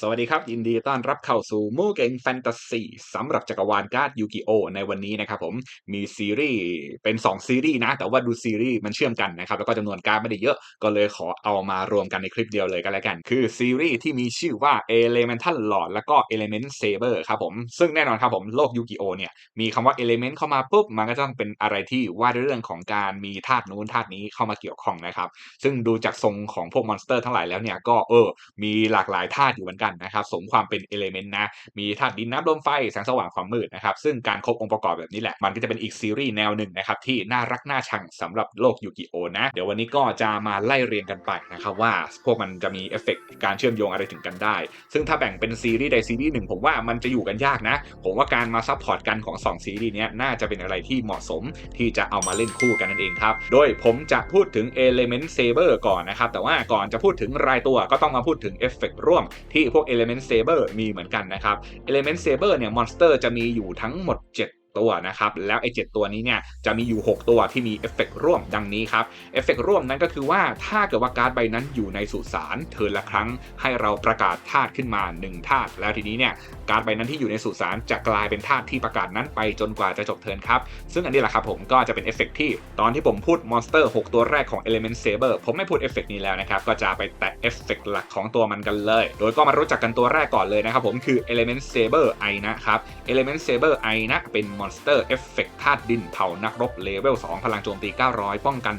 สวัสดีครับ ยินดีต้อนรับเข้าสู่มู่เก่งแฟนตาซีสำหรับจักรวาลการ์ดยูกิโอในวันนี้นะครับผมมีซีรีส์เป็น 2 ซีรีส์นะ แต่ว่าดูซีรีส์มันเชื่อมกันนะครับ แล้วก็จำนวนการ์ดไม่ได้เยอะก็เลยขอเอามารวมกันในคลิปเดียวเลยกันแล้วกัน คือซีรีส์ที่มีชื่อว่า Elemental Lord แล้วก็ Element Saber ครับผม ซึ่งแน่นอนครับผมโลกยูกิโอเนี่ยมีคำว่า Element เข้ามาปุ๊บมันก็ต้องเป็นอะไรที่ว่าด้วยเรื่องของการมีธาตุนู้นธาตุนี้เข้ามาเกี่ยวข้องนะครับซึ่งดูจากทรงของพวกมอนสเตอร์ทั้งหลายแล้วเนี่ยก็เออมีหลากหลายธาตุอยู่เหมือนกันนะครับสมความเป็นเอเลเมนต์นะมีธาตุดินน้ำลมไฟแสงสว่างความมืดนะครับซึ่งการครบองค์ประกอบแบบนี้แหละมันก็จะเป็นอีกซีรีส์แนวหนึ่งนะครับที่น่ารักน่าชังสำหรับโลกยูกิโอนะเดี๋ยววันนี้ก็จะมาไล่เรียงกันไปนะครับว่าพวกมันจะมีเอฟเฟกต์การเชื่อมโยงอะไรถึงกันได้ ซึ่งถ้าแบ่งเป็นซีรีส์ใดซีรีส์หนึ่งผมว่ามันจะอยู่กันยากนะ ผมว่าการมาซัพพอร์ตกันของสองซีรีส์นี้น่าจะเป็นอะไรที่เหมาะสมที่จะเอามาเล่นคู่กันนั่นเองครับ โดยผมจะพูดถึง Element Saber ก่อนนะครับ แต่ว่าก่อนจะพูดถึงรายตัวก็ต้องมาพูดถึงเอฟเฟกร่วมที่พวก Element Saber มีเหมือนกันนะครับ Element Saber เนี่ยมอนสเตอร์จะมีอยู่ทั้งหมด 7 ตัวนะครับ แล้วไอ้7ตัวนี้เนี่ยจะมีอยู่ 6 ตัวที่มีเอฟเฟกต์ร่วมดังนี้ครับเอฟเฟกต์ร่วมนั้นก็คือว่าถ้าเกิดว่าการ์ดใบนั้นอยู่ในสุสานเทิร์นละครั้งให้เราประกาศธาตุขึ้นมา1ธาตุแล้วทีนี้เนี่ยการ์ดใบนั้นที่อยู่ในสุสานจะกลายเป็นธาตุที่ประกาศนั้นไปจนกว่าจะจบเทิร์นครับ ซึ่งอันนี้แหละครับผมก็จะเป็นเอฟเฟกต์ที่ตอนที่ผมพูดมอนสเตอร์6ตัวแรกของ Element Saber ผมไม่พูดเอฟเฟกต์นี้แล้วนะครับก็จะไปแตะเอฟเฟกต์หลักของตัวมันกันเลย โดยก็มารู้จักกันตัวแรกก่อนเลยนะครับผมคือ Element Saber ไอนะครับ Element Saber ไอนะเป็นมอนสเตอร์เอฟเฟกต์ธาตุดินเผานักรบเลเวล 2 พลังโจมตี 900 ป้องกัน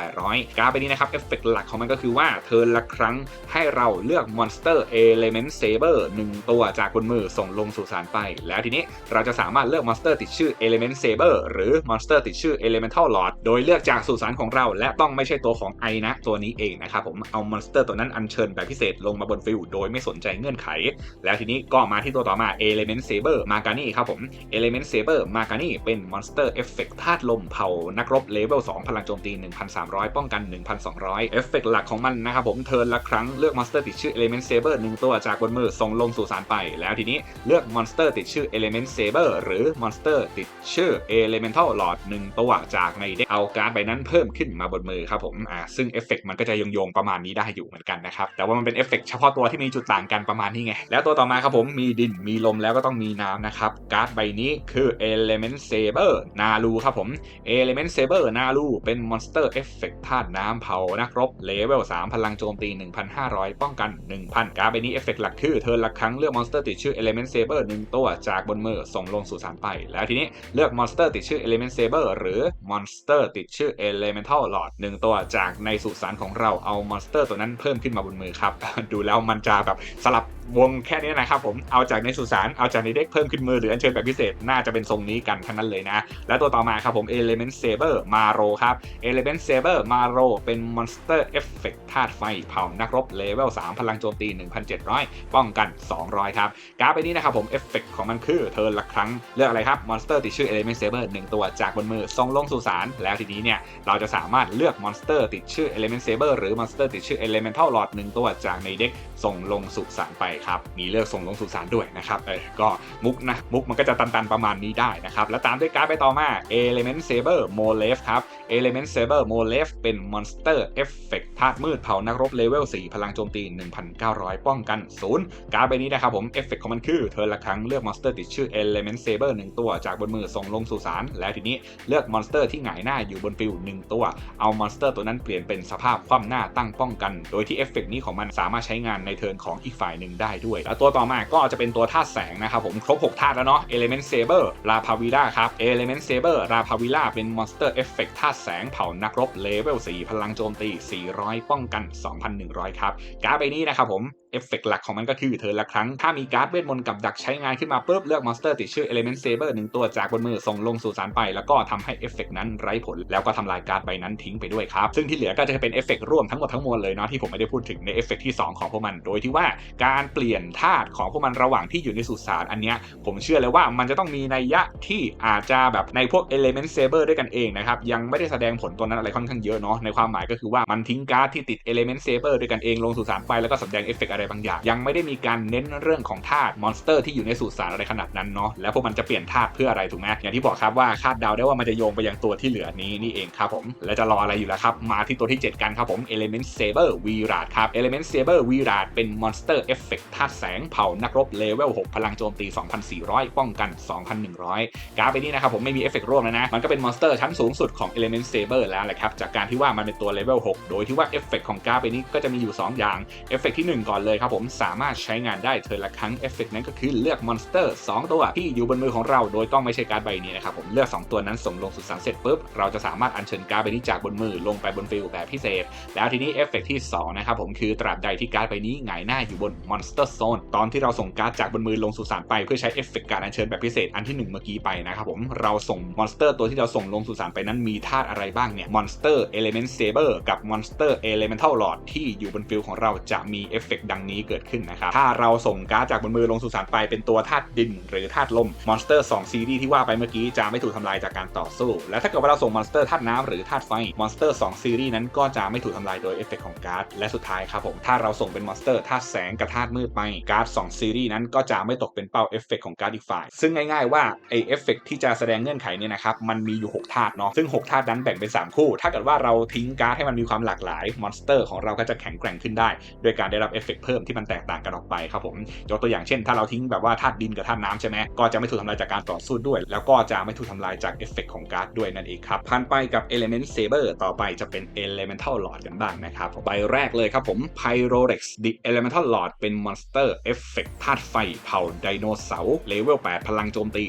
1,800 การ์ดใบนี้นะครับ เอฟเฟกต์หลักของมันก็คือว่าเทิร์นละครั้งให้เราเลือกมอนสเตอร์ Element Saber 1ตัวจากบนมือส่งลงสู่สารไป แล้วทีนี้เราจะสามารถเลือกมอนสเตอร์ติดชื่อ Element Saber หรือมอนสเตอร์ติดชื่อ Elemental Lord โดยเลือกจากสุสานของเรา และต้องไม่ใช่ตัวของไอนะตัวนี้เองนะครับผมเอามอนสเตอร์ตัวนั้นอัญเชิญแบบพิเศษลงมาบนฟิลโดยไม่สนใจเงื่อนไข แล้วทีนี้ก็มาที่ตัวต่อมา Element Saber Magani ครับผม Element Saber Magani เป็นมอนสเตอร์เอฟเฟกต์ธาตุลมเผา นักรบเลเวล2 พลังโจมตี 1,300 ป้องกัน 1,200 เอฟเฟกต์หลักของมันนะครับผมเทิร์นละครั้งเลือกมอนสเตอร์ติดชื่อ Element Saber 1 ตัวจากบนมือส่งลงสู่สารไป แล้วทีนี้เลือกมอนสเตอร์ติดชื่อ Element Saber หรือมอนสเตอร์ติดชื่อ Elemental Lord 1 ตัวจากในเด็กเอาการ์ดใบนั้นเพิ่มขึ้นมาบนมือครับผมอ่าซึ่งเอฟเฟกต์มันก็จะโยงๆประมาณนี้ได้อยู่เหมือนกันนะครับแต่ว่ามันเป็นเอฟเฟกต์เฉพาะตัวที่มีจุดต่างกันประมาณนี้ไงแล้วตัวต่อมาครับผมมีดินมีลมแล้วก็ต้องมีน้ำนะครับการ์ดใบนี้คือ Element Saber นาลูครับผม Element Saber นาลูเป็นมอนสเตอร์เอฟเฟกต์ธาตุน้ำเผานักรบเลเวล 3 พลังโจมตี 1,500 ป้องกัน 1,000 การ์ดใบนี้เอฟเฟกต์หลักคือเทิร์ละครั้งเลือกมอนสเตอร์ติดชื่อ Element Saber 1 ตัวจากบนมือส่งลงสู่สารไป แล้วทีนี้เลือกมอนสเตอร์ติดชื่อ Element Saber หรือมอนสเตอร์ติดชื่อ Elemental Lord 1 ตัวจากในสุสานของเราเอามอนสเตอร์ตัวนั้นเพิ่มขึ้นมาบนมือครับดูแล้วมันจะแบบสลับ วงแค่นี้นะครับผมเอาจากในสุสานเอาจากในเด็กเพิ่มขึ้นมือหรืออัญเชิญแบบพิเศษน่าจะเป็นทรงนี้กันทั้งนั้นเลยนะ และตัวต่อมาครับผม Element Saber Maro ครับ Element Saber Maro เป็นมอนสเตอร์เอฟเฟกต์ธาตุไฟเผานักรบเลเวล3พลังโจมตี 1,700 ป้องกัน 200 ครับการ์ดใบนี้นะครับผมเอฟเฟกของมันคือเทิร์นละครั้งเลือกอะไรครับมอนสเตอร์ติดชื่อ Element Saber 1 ตัวจากบนมือส่งลงสู่สารแล้วทีนี้เนี่ยเราจะสามารถเลือกมอนสเตอร์ติดชื่อ Element Saber หรือมอนสเตอร์ติดชื่อ Elemental Lord 1 ตัวจากในเด็กส่งลงสู่สารไปครับ มีเลือกส่งลงสู่สารด้วยนะครับเออก็มุกนะมุกมันก็จะตันๆประมาณนี้ได้นะครับ แล้วตามด้วยการ์ดใบต่อมา Element Saber m o l e f ครับ Element Saber m o l e f เป็นมอนสเตอร์เอฟเฟกต์ธาตุมืดเผานักรบเลเวล 4 พลังโจมตี 1,900 ป้องกัน 0 การ์ดใบนี้นะครับผมเอฟเฟกของมันคือเธอละครั้งเลือกมอนสเตอร์ติดชื่อ Element Saber 1 ตัวจากบนมือส่งลงสู่สารแล้วทีนี้เลือกมอนสเตอร์ที่หงายหน้าอยู่บนฟิล1ตัว เอามอนสเตอร์ตัวนั้นเปลี่ยนเป็นสภาพคว่ำหน้าตั้งป้องกัน โดยที่เอฟเฟกนี้ของมันสามารถใช้งานในเทิร์นของอีกฝ่ายหนึ่งได้ด้วย แล้วตัวต่อมาก็จะเป็นตัวธาตุแสงนะครับผมครบ 6 ธาตุแล้วเนาะ Element Saber ราพาวิล่าครับ Element Saber ราพาวิล่าเป็นมอนสเตอร์เอฟเฟกต์ธาตุแสงเผานักรบเลเวล4พลังโจมตี 400 ป้องกัน 2,100 ครับ การ์ดใบนี้นะครับผมเอฟเฟกต์หลักของมันก็คือเธอละครั้ง ถ้ามีการ์ดเวทมนต์กับดักใช้งานขึ้นมาปุ๊บเลือกมอนสเตอร์ติดชื่อ Element Saber 1ตัวจากบนมือส่งลงสู่สารไป แล้วก็ทำให้เอฟเฟกต์นั้นไร้ผล แล้วก็ทำลายการ์ดใบนั้นทิ้งไปด้วยครับ ซึ่งที่เหลือก็จะเป็นเอฟเฟกต์ร่วมทั้งหมดทั้งมวลเลยเนาะที่ผมไม่ได้พูดถึงในเอฟเฟกต์ที่ 2 ของพวกมัน โดยที่ว่าการเปลี่ยนธาตุของพวกมันระหว่างที่อยู่ในสุสานอันเนี้ยผมเชื่อเลยว่ามันจะต้องมีนัยยะที่อาจจะแบบในพวก Element Saber ด้วยกันเองนะครับยังไม่ได้แสดงผลตัวนั้นอะไรค่อนข้างเยอะเนาะในความหมายก็คือว่ามันทิ้งการ์ดที่ติด Element Saber ด้วยกันเองลงสู่สารไปแล้วก็แสดงเอฟเฟกอะไรบางอย่าง ยังไม่ได้มีการเน้นเรื่องของธาตุมอนสเตอร์ที่อยู่ในสุสานอะไรขนาดนั้นเนาะแล้วพวกมันจะเปลี่ยนธาตุเพื่ออะไรถูกไหมอย่างที่บอกครับว่าคาดเดาได้ว่ามันจะโยงไปยังตัวที่เหลือนี้นี่เองครับผมและจะรออะไรอยู่แล้วครับ มาที่ตัวที่ 7 กันครับผม Element Saber v i r a t ครับ Element Saber v i r a t เป็นมอนสเตอร์เอฟเฟกต์ธาตุแสงเผานักรบเลเวล6พลังโจมตี 2,400 ป้องกัน 2,100 การ์ดไปนี้นะครับผมไม่มีเอฟเฟกต์ร่วมแล้วนะ มันก็เป็นมอนสเตอร์ชั้นสูงสุดของ Element Saber แล้วแหละครับจากการที่ว่ามันเป็นตัวเลเวล6โดยที่ว่าเอฟเฟกต์ของการ์ดไปนี้ก็จะมีอยู่ 2 อย่างเอฟเฟกต์ที่ 1 ก่อนเลยครับผมสามารถใช้งานได้เทิร์นละครั้งเอฟเฟกต์นั้นก็คือเลือกมอนสเตอร์ 2 ตัวที่อยู่บนมือของเราโดยต้องไม่ใช่การ์ดใบนี้นะครับผมเลือก 2 ตัวนั้นส่งลงสุสานเสร็จปุ๊บเราจะสามารถอัญเชิญการ์ดใบนี้จากบนมือลงไปบนฟิลแบบพิเศษ แล้วทีนี้เอฟเฟกต์ที่2นะครับผมคือตราบใดที่การ์ดใบนี้หงายหน้าอยู่บนมอนสเตอร์โซนตอนที่เราส่งการ์ดจากบนมือลงสุสานไปเพื่อใช้เอฟเฟกต์การอัญเชิญแบบพิเศษอันที่ 1 เมื่อกี้ไปนะครับผมเราส่งมอนสเตอร์ตัวที่เราส่งลงสุสานไปนั้นมีธาตุอะไรบ้างเนี่ยมอนสเตอร์เอลิเมนต์เซเบอร์กับมอนสเตอร์เอลิเมนทัลลอดที่อยู่บนฟิลของเราจะมีเอฟเฟกดังนี้เกิดขึ้นนะครับถ้าเราส่งการ์ดจากบนมือลงสุสานไปเป็นตัวธาตุดิน หรือธาตุลมมอนสเตอร์2ซีรีส์ที่ว่าไปเมื่อกี้จะไม่ถูกทำลายจากการต่อสู้ และถ้าเกิดว่าเราส่งมอนสเตอร์ธาตุน้ำหรือธาตุไฟมอนสเตอร์2ซีรีส์นั้นก็จะไม่ถูกทำลายโดยเอฟเฟกต์ของการ์ดและสุดท้ายครับผมถ้าเราส่งเป็นมอนสเตอร์ธาตุแสงกับธาตุมืดไปการ์ด2ซีรีส์นั้นก็จะไม่ตกเป็นเป้าเอฟเฟกต์ของการ์ดอีกฝ่าย ซึ่งง่ายๆว่าไอเอฟเฟกต์ที่จะแสดงเงื่อนไขเนี่ยนะครับมันมีอยู่6ธาตุเนาะซึ่ง6ธาตุนั้นแบ่งเป็น 3 คู่ ถ้าเกิดว่าเราทิ้งการ์ดให้มันมีความหลากหลายมอนสเตอร์ของเราก็จะแข็งแกร่งขึ้นได้ โดยการได้รับเอฟเฟกเพมที่มันแตกต่างกันออกไปครับผมยกตัวอย่างเช่น ถ้าเราทิ้งแบบว่าธาตุดินกับธาตุน้ำใช่ไหมก็จะไม่ถูกทำลายจากการต่อสู้ด้วย แล้วก็จะไม่ถูกทำลายจากเอฟเฟกต์ของการ์ดด้วยนั่นเองครับผ่านไปกับ Element Saber ต่อไปจะเป็น Elemental Lord กันบ้างนะครับใบแรกเลยครับผม Pyrorex The Elemental Lord เป็นมอนสเตอร์เอฟเฟกต์ธาตุไฟเผาไดโนเสาร์เลเวล 8 พลังโจมตี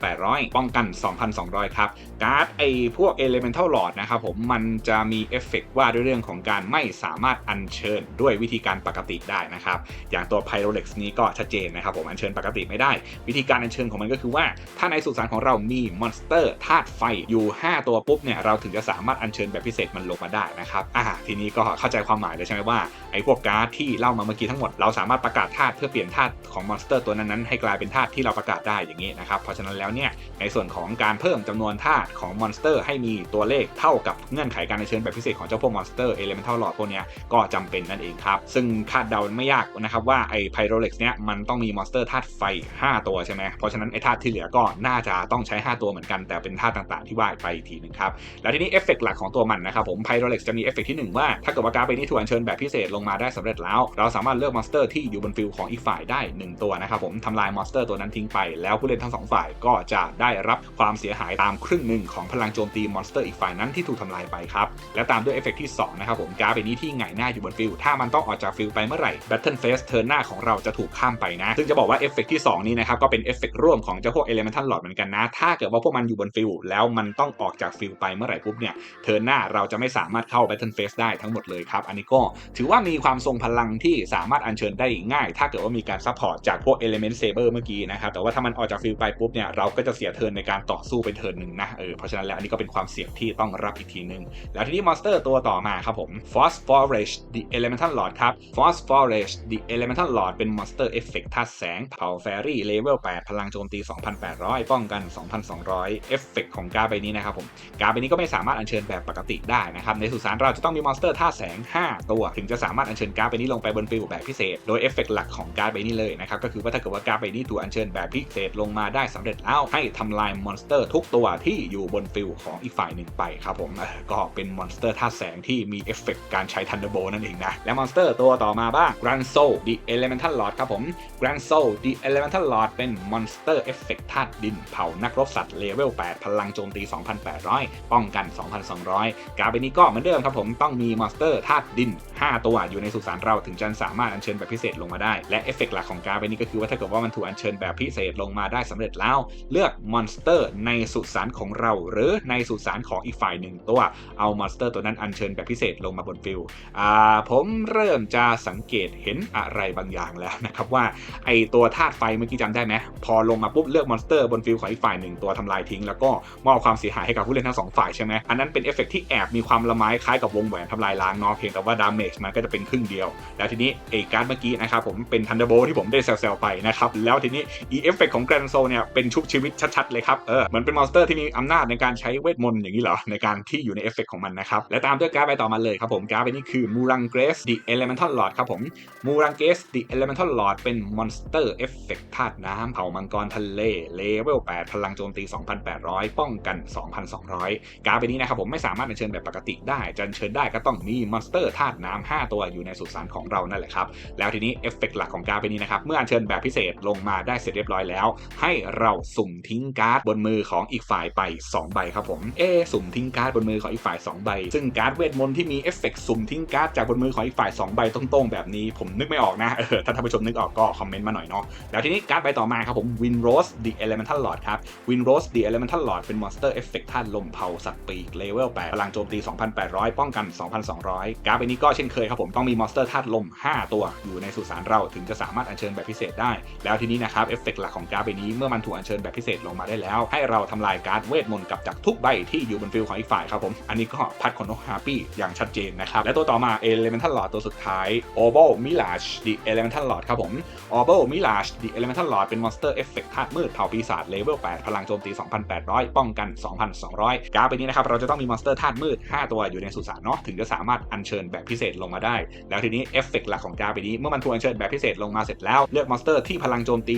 2,800 ป้องกัน 2,200 ครับ การ์ดไอพวก Elemental Lord นะครับผมมันจะมีเอฟเฟกต์ว่าด้วยเรื่องของการไม่สามารถอัญเชิญด้วยวิธีการปกติได้นะครับ อย่างตัว Pyrolex นี้ก็ชัดเจนนะครับผมอัญเชิญปกติไม่ได้ วิธีการอัญเชิญของมันก็คือว่า ถ้าในสุสานของเรามีมอนสเตอร์ธาตุไฟอยู่ 5 ตัวปุ๊บเนี่ยเราถึงจะสามารถอัญเชิญแบบพิเศษมันลงมาได้นะครับอ่าทีนี้ก็เข้าใจความหมายเลยใช่ไหมว่าไอ้พวกการ์ดที่เล่ามาเมื่อกี้ทั้งหมดเราสามารถประกาศธาตุเพื่อเปลี่ยนธาตุของมอนสเตอร์ตัวนั้นๆให้กลายเป็นธาตุที่เราประกาศได้อย่างนี้นะครับเพราะฉะนั้นแล้วเนี่ยในส่วนของการเพิ่มจำนวนธาตุของมอนสเตอร์ให้มีตัวเลขเท่ากับเงื่อนไขการอัญเชิญแบบพิเศษของเจ้าพวกมอนสเตอร์เอเลเมนทัลหลอดพวกนี้ก็จำเป็นนั่นเองครับซึ่งคาดเดาไม่ยากนะครับว่าไอ้ไพโรเล็กซ์เนี้ยมันต้องมีมอนสเตอร์ธาตุไฟ 5 ตัวใช่ไหมเพราะฉะนั้นไอ้ธาตุที่เหลือก็น่าจะต้องใช้ 5 ตัวเหมือนกันแต่เป็นธาตุต่างๆที่ว่าไปอีกทีหนึ่งครับแล้วทีนี้เอฟเฟกต์หลักของตัวมันนะครับผมไพโรเล็กซ์จะมีเอฟเฟกต์ที่หนึ่งว่า ถ้าเกิดว่าการ์ดใบนี้ถูกอัญเชิญแบบพิเศษลงมาได้สำเร็จแล้ว เราสามารถเลือกมอนสเตอร์ที่อยู่บนฟิลของอีกฝ่ายได้ 1 ตัวนะครับผมทำลายมอนสเตอร์ตัวนั้นทิ้งไป แล้วผู้เล่นทั้งสองฝ่ายก็จะได้รับความเสียหายตามครึ่งหนึ่งของพลังโจมตีมอนสเตอร์อีกฝ่ายนั้นที่ถูกทำลายไปครับและตามด้วยเอฟเฟกที่2นะครับผมการ์ดใบนี้ที่หงหน้าอยู่บนฟิลถ้ามันต้องออกจากฟิลไปเมื่อไหร่ Battle Phase เทิร์นหน้าของเราจะถูกข้ามไปนะ ซึ่งจะบอกว่าเอฟเฟกต์ที่ 2 นี้นะครับ ก็เป็นเอฟเฟกต์ร่วมของเจ้าพวก Elemental Lord เหมือนกันนะ ถ้าเกิดว่าพวกมันอยู่บนฟิลแล้วมันต้องออกจากฟิลไปเมื่อไหร่ปุ๊บเนี่ยเทิร์นหน้าเราจะไม่สามารถเข้า Battle Phase ได้ทั้งหมดเลยครับอันนี้ก็ถือว่ามีความทรงพลังที่สามารถอัญเชิญได้ง่าย ถ้าเกิดว่ามีการซัพพอร์ตจากพวก Element Saber เมื่อกี้นะครับแต่ว่าถ้ามันออกจากฟิลไปปุ๊บเนี่ยเราก็จะเสียเทิร์นในการต่อสู้เป็นเทิร์นหนึ่งนะเออเพราะฉะนั้นแล้วอันนี้ก็เป็นความเสี่ยงที่ต้องรับอีกทีนึงแล้วทีนี้มอนสเตอร์ตัวต่อมาครับผม Phosphorus The Elemental Lord ครับ Phosphorus The Elemental Lord เป็นมอนสเตอร์เอฟเฟกต์ธาตุแสง เผ่าแฟรี่เลเวล 8 พลังโจมตี 2,800 ป้องกัน 2,200 เอฟเฟกของการ์ดใบนี้นะครับผม การ์ดใบนี้ก็ไม่สามารถอัญเชิญแบบปกติได้นะครับ ในสุสานเราจะต้องมีมอนสเตอร์ธาตุแสง 5 ตัว ถึงจะสามารถอัญเชิญการ์ดใบนี้ลงไปบนฟิลแบบพิเศษ โดยเอฟเฟกหลักของการ์ดใบนี้เลยนะครับ ก็คือว่าถ้าเกิดว่าการ์ดใบนี้ถูกอัญเชิญแบบพิเศษลงมาได้สำเร็จแล้วให้ทำลายมอนสเตอร์ทุกตัวที่อยู่บนฟิลของอีกฝ่ายหนึ่งไปครับผมก็เป็นมอนสเตอร์ธาตุแสงที่มีเอฟเฟกการใช้ทันเดอร์โบนั่นเองนะและมอนสเตอร์ตัวต่อมาบ้าง Grand Soul The Elemental Lord ครับผม Grand Soul The Elemental Lord เป็นมอนสเตอร์เอฟเฟกต์ธาตุดินเผานักรบสัตว์เลเวล 8 พลังโจมตี 2,800 ป้องกัน 2,200 การ์ดใบนี้ก็เหมือนเดิมครับผมต้องมีมอนสเตอร์ธาตุดิน 5 ตัวอยู่ในสุสานเราถึงจะสามารถอัญเชิญแบบพิเศษลงมาได้ และเอฟเฟกต์หลักของการ์ดใบนี้ก็คือว่าถ้าเกิดว่ามันถูกอัญเชิญแบบพิเศษลงมาได้สำเร็จแล้ว เลือกมอนสเตอร์ในสุสานของเรา หรือในสุสานของอีกฝ่ายหนึ่งตัวเอามอนสเตอร์ตัวนั้นอัญเชิญแบบพิเศษลงมาบนฟิลอ่าผมเริ่มจะสังเกตเห็นอะไรบางอย่างแล้วนะครับว่าไอตัวธาตุไฟเมื่อกี้จำได้ไหมพอลงมาปุ๊บเลือกมอนสเตอร์บนฟิลของอีกฝ่ายหนึ่งตัวทำลายทิ้ง แล้วก็มอบความเสียหายให้กับผู้เล่นทั้งสองฝ่ายใช่ไหมอันนั้นเป็นเอฟเฟกต์ที่แอบมีความละไม้คล้ายกับวงแหวนทำลายล้างเนาะเพียงแต่ว่าดาเมจมันก็จะเป็นครึ่งเดียว แล้วทีนี้เอการ์ดเมื่อกี้นะครับผมเป็นทันเดอร์โบที่ผมได้แซวๆไปนะครับแล้วทีนี้อีเอฟเฟกต์ของแกรนโซเนี่ยเป็นชุบชีวิตชัดๆเลยครับเออเหมือนเป็นมอนสเตอร์ที่มีอำนาจในการใช้เวทมนต์อย่างนี้เหรอในการที่อยู่ในเอฟเฟกของมันนะครับและตามด้วยการ์ดใบต่อมาเลยครับผมการ์ดใบนี้คือมูรังเกรส The Elemental Lord ครับผมมูรังเกส The Elemental Lord เป็นมอนสเตอร์เอฟเฟกธาตุน้ำเผ่ามังกรทะเลเลเวล 8 พลังโจมตี 2,800 ป้องกัน 2,200 การ์ดใบนี้นะครับผมไม่สามารถอัญเชิญแบบปกติได้จะอัญเชิญได้ก็ต้องมีมอนสเตอร์ธาตุน้ำ5ตัวอยู่ในสุสานของเรานั่นแหละครับ แล้วทีนี้เอฟเฟกหลักของการ์ดใบนี้นะครับเมื่ออัญเชิญแบบพิเศษลงมาได้เสร็จเรียบร้อยแล้ว ให้เราสุ่มทิ้งการ์ดบนมือของอีกฝ่ายไป 2 ใบครับผมเอสุ่มทิ้งการ์ดบนมือของอีกฝ่าย 2 ใบ ซึ่งการ์ดเวทมนต์ที่มีเอฟเฟกสุ่มทิ้งการ์ดจากบนมือของอีกฝ่าย 2 ใบตรงๆแบบนี้ผมนึกไม่ออกนะเออถ้าท่านผู้ชมนึกออกก็คอมเมนต์มาหน่อยเนาะแล้วทีนี้การ์ดใบต่อมาครับผม Win Rose The Elemental Lord ครับ Win Rose The Elemental Lord เป็นมอนสเตอร์เอฟเฟกธาตุลมเผาสัตว์ปีกเลเวล8พลังโจมตี 2,800 ป้องกัน 2,200 การ์ดใบนี้ก็เช่นเคยครับผมต้องมีมอนสเตอร์ธาตุลม 5 ตัวอยู่ในสุสานเราถึงจะสามารถอัญเชิญแบบพิเศษได้ แล้วทีนี้นะครับเอฟเฟกต์หลักของการ์ดใบนี้เมื่อมันถูกอัญเชิญแบบพิเศษลงมาได้แล้ว ให้เราทำลายการ์ดเวทมนต์กับจากทุกใบที่อยู่บนฟิลของอีกฝ่ายครับผม อันนี้ก็พัดคนนกฮาปี้อย่างชัดเจนนะครับ และตัวต่อมา Elemental Lord ตัวสุดท้าย Obol Mirage The Elemental Lord ครับผม Obol Mirage The Elemental Lord เป็นมอนสเตอร์เอฟเฟกธาตุมืดเผ่าปีศาจเลเวล 8 พลังโจมตี 2,800 ป้องกัน 2,200 กร์ดใบนี้นะครับ เราจะต้องมีมอนสเตอร์ธาตุมืด 5 ตัวอยู่ในสุสานเนาะถึงจะสามารถอัญเชิญแบบพิเศษลงมาได้ แล้วทีนี้เอฟเฟกต์หลักของกร์ดใบนี้เมื่อมันถูกอัญเชิญแบบพิเศษลงมาเสร็จแล้วเลือกมอนสเตอร์ที่พลังโจมตี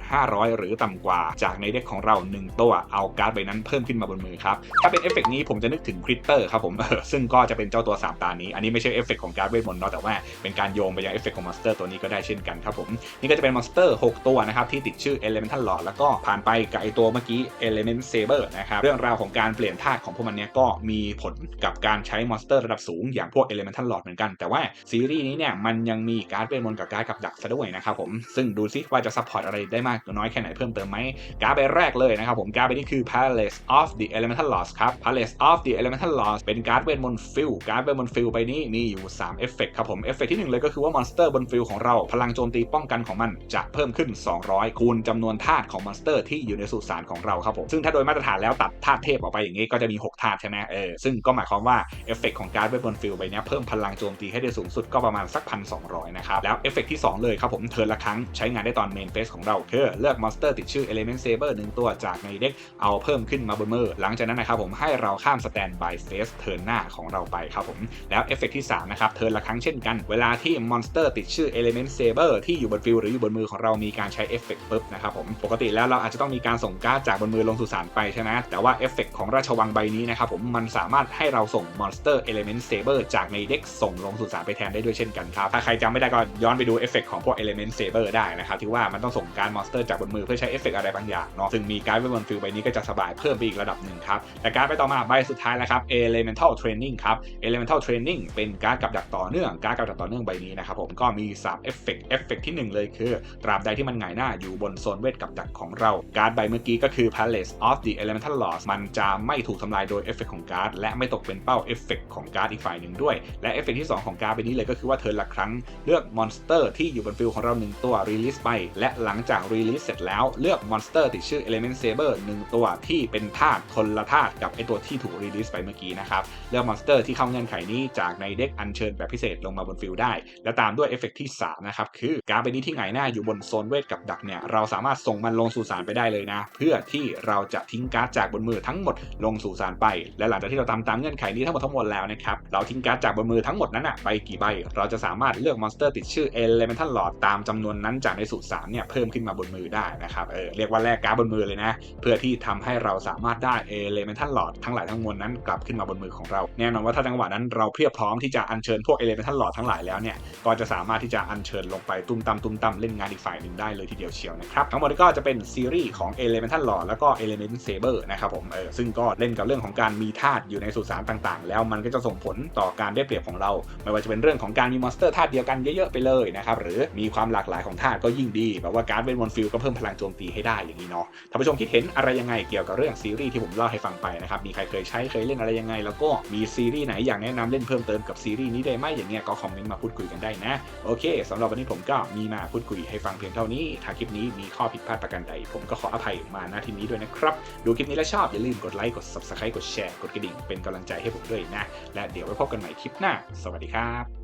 1,500 หรือต่ำกว่า จากในเด็กของเรา 1 ตัวเอาการ์ดใบนั้นเพิ่มขึ้นมาบนมือครับถ้าเป็นเอฟเฟกนี้ผมจะนึกถึงคริตเตอร์ครับผมซึ่งก็จะเป็นเจ้าตัว3ตานี้อันนี้ไม่ใช่เอฟเฟกของการ์ดเวทมนต์เนาะแต่ว่าเป็นการโยงไปยังเอฟเฟกของมอนสเตอร์ตัวนี้ก็ได้เช่นกันครับผม นี่ก็จะเป็นมอนสเตอร์ 6 ตัวนะครับ ที่ติดชื่อ Elemental Lord แล้วก็ผ่านไปกับไอตัวเมื่อกี้ Element Saber นะครับเรื่องราวของการเปลี่ยนธาตุของพวกมันเนี้ยก็มีผลกับการใช้มอนสเตอร์ระดับสูงอย่างพวก Elemental Lord เหมือนกัน แต่ว่าซีรีส์นี้เนี่ยมันยังมีการ์ดเวทมนต์กับการกับดักซะด้วยนะครับผมซึ่งดูซิว่าจะซัพพอร์ตอะไรได้มากหรือน้อยแค่ไหนเพิ่มเติมไหมการ์ดใบแรกเลยนะครับผมการ์ดใบนี้คือ Palace of the Elemental Lords ครับ Palace of the Elemental Lords เป็นการเวทมนต์ฟิลการเวทมนต์ฟิลใบนี้มีอยู่3เอฟเฟกครับผมเอฟเฟกที่หนึ่งเลยก็คือว่ามอนสเตอร์บนฟิลของเราพลังโจมตีป้องกันของมันจะเพิ่มขึ้น 200 คูณจำนวนธาตุของมอนสเตอร์ที่อยู่ในสุสานของเราครับผมซึ่งถ้าโดยมาตรฐานแล้วตัดธาตุเทพออกไปอย่างนี้ก็จะมี 6 ธาตุใช่ไหมเออซึ่งก็หมายความว่าเอฟเฟกของการ์ดเวทบนฟิลใบนี้เพิ่มพลังโจมตีให้ได้สูงสุดก็ประมาณสักพันสองนะครับแล้วเอฟเฟกที่ 2 เลยครับผมเทิร์นละครั้งใช้งานได้ตอนเมนเฟสของเราคือเลือกมอนสเตอร์ติดชื่อ Element Saber หนึ่งตัวจากในเด็กเอาเพิ่มขึ้นมาบนมือหลังจากนั้นนะครับผมให้เราข้ามสแตนบายเฟสเทิร์นหน้าของเราไปครับผมแล้วเอฟเฟกที่3นะครับเทิร์นละครั้งเช่นกันเวลาที่มมอนสเตอร์ติดชื่อ Element Saber ที่อยู่บนฟิลหรืออยู่บนมือของเรามีการใช้เอฟเฟกต์ปุ๊บนะครับผมปกติแล้วเราอาจจะต้องมีการส่งการ์ดจากบนมือลงสู่สารไปใช่ไหมแต่ว่าเอฟเฟกต์ของราชวังใบนี้นะครับผมมันสามารถให้เราส่งมอนสเตอร์เอลิเมนต์เซเบอร์จากในเด็กส่งลงสู่สารไปแทนได้ด้วยเช่นกันครับ ถ้าใครจำไม่ได้ก็ย้อนไปดูเอฟเฟกต์ของพวกเอลิเมนต์เซเบอร์ได้นะครับที่ว่ามันต้องส่งการมอนสเตอร์จากบนมือเพื่อใช้เอฟเฟกอะไรบางอย่างเนาะซึ่งมีการ์ดไว้บนฟิลใบนี้ก็จะสบายเพิ่มไปอีกระดับหนึ่งครับแต่การ์ดไปต่อมาใบสุดท้ายแล้วครับ Elemental Training ครับ Elemental Training เป็นการ์ดกับดักต่อเนื่องการ์ดกับดักต่อเนื่องใบนี้นะครับผมก็มี3เอฟเฟกเอฟเฟกที่หนึ่งเลยคือตราบใดที่มันหงายหน้าอยู่บนโซนเวทกับดักของเรา การ์ดใบเมื่อกี้ก็คือ Palace of the Elemental Lords มันจะไม่ถูกทำลายโดยเอฟเฟกของการ์ดและไม่ตกเป็นเป้าเอฟเฟกของการ์ดอีกฝ่ายหนึ่งด้วย และเอฟเฟกที่ 2 ของการ์ดใบนี้เลยก็คือว่าเทิร์นละครั้งเลือกมอนสเตอร์ที่อยู่บนฟิลของเรา 1 ตัวรีลิสไปและหลังจากรีลิสเสร็จแล้วเลือกมอนสเตอร์ติดชื่อ Element Saber 1 ตัวที่เป็นธาตุคนละธาตุกับไอตัวที่ถูกรีลิสไปเมื่อกี้นะครับเลือกมอนสเตอร์ที่เข้าเงื่อนไขนี้จากในเด็กอัญเชิญแบบพิเศษลงมาบนฟิลได้และตามด้วยเอฟเฟกที่3นะครับคือการ์ดใบนี้ที่หงหน้าอยู่บนโซนเวทกับดักเนี่ยเราสามารถส่งมันลงสู่สารไปได้เลยนะ เพื่อที่เราจะทิ้งการ์ดจากบนมือทั้งหมดลงสู่สารไป และหลังจากที่เราทำตามเงื่อนไขนี้ทั้งหมดทั้งมวลแล้วนะครับเราทิ้งการ์ดจากบนมือทั้งหมดนั้นอะไปกี่ใบ เราจะสามารถเลือกมอนสเตอร์ติดชื่อ Elemental Lord ตามจำนวนนั้นจากในสุสานเนี่ยเพิ่มขึ้นมาบนมือได้นะครับเออเรียกว่าแลกการ์ดบนมือเลยนะ เพื่อที่ทำให้เราสามารถได้ Elemental Lord ทั้งหลายทั้งมวลนั้นกลับขึ้นมาบนมือของเรา แน่นอนว่าถ้าจังหวะนั้นเราเพียบพร้อมที่จะอัญเชิญพวก Elemental Lord ทั้งหลายแล้วเนี่ยก็จะสามารถที่จะอัญเชิญลงไปตุ้มตามตุ้มตามเล่นงานอีกฝ่ายหนึ่งได้เลยทีเดียวเชียวนะครับทั้งหมดก็จะเป็นซีรีส์ของ Elemental l o r แล้วก็ Element Saber นะครับผมเออซึ่งก็เล่นกับเรื่องของการมีธาตุอยู่ในสุสานต่างๆ แล้วมันก็จะส่งผลต่อการได้เปรียบของเรา ไม่ว่าจะเป็นเรื่องของการมีมอนสเตอร์ธาตุเดียวกันเยอะๆไปเลยนะครับหรือมีความหลากหลายของธาตุก็ยิ่งดีแบบว่าการ์ดเวนมอนฟิลก็เพิ่มพลังโจมตีให้ได้อย่างนี้เนาะท่านผู้ชมคิดเห็นอะไรยังไงเกี่ยวกับเรื่องซีรีส์ที่ผมเล่าให้ฟังไปนะครับมีใครเคยใช้เคยเล่นอะไรยังไง แล้วก็มีซีรีส์ไหนอยากแนะนำเล่นเพิ่มเติมกับซีรีส์นี้ได้ไหมอย่างเงี้ยก็คอมเมนต์มาพูดคุยกันได้นะ โอเคสำหรับวันนี้ผมก็มีมาพูดคุยให้ฟังเพียงเท่านี้ ถ้าคลิปนี้มีข้อผิดพลาดประการใด ผมก็ขออภัยมาณที่นี้ด้วยนะครับ ดูคลิปนี้แล้วชอบอย่าลืมกดไลค์กด subscribe กดแชร์กดกระดิ่งเป็นกำลังใจให้ผมด้วยนะ และเดี๋ยวไว้พบกันใหม่คลิปหน้า สวัสดีครับ